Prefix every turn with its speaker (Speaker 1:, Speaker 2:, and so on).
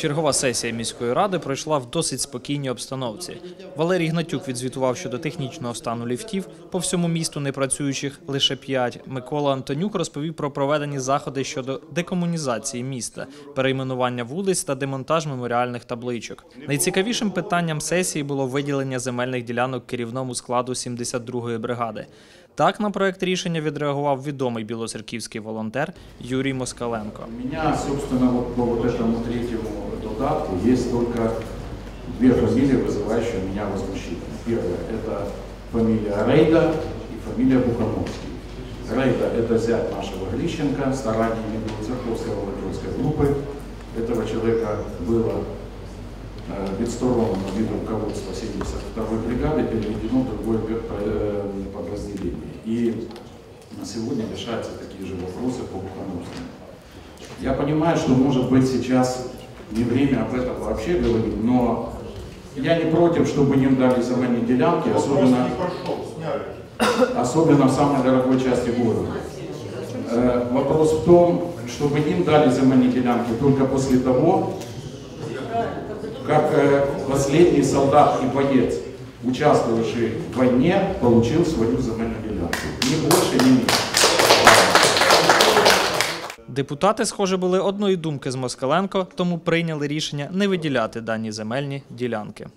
Speaker 1: Чергова сесія міської ради пройшла в досить спокійній обстановці. Валерій Гнатюк відзвітував щодо технічного стану ліфтів, по всьому місту не працюючих лише п'ять. Микола Антонюк розповів про проведені заходи щодо декомунізації міста, перейменування вулиць та демонтаж меморіальних табличок. Найцікавішим питанням сесії було виділення земельних ділянок керівному складу 72-ї бригади. Так на проект рішення відреагував відомий білоцерківський волонтер Юрій Москаленко.
Speaker 2: У меня, собственно, вот по вот этому третьему додатку есть только две фамилии, вызывающие у меня возмущение. Первая – это фамилия Рейда и фамилия Бухановский. Рейда – это зять нашего Глищенко, стараниями Белоцерковской волонтерской группы. Этого человека было э, відсторонено від руководства 72-й бригады, переведено в другое э, подразделение. И на сегодня решаются такие же вопросы по Бухановскому. Я понимаю, что может быть сейчас не время об этом вообще говорить, но я не против, чтобы им дали земельные делянки, особенно, особенно в самой дорогой части города. Э, вопрос в том, чтобы им дали земельные делянки только после того, как э, последний солдат и боец, участвовавший в войне, получил свою земельную делянку.
Speaker 1: Депутати, схоже, були одної думки з Москаленко, тому прийняли рішення не виділяти дані земельні ділянки.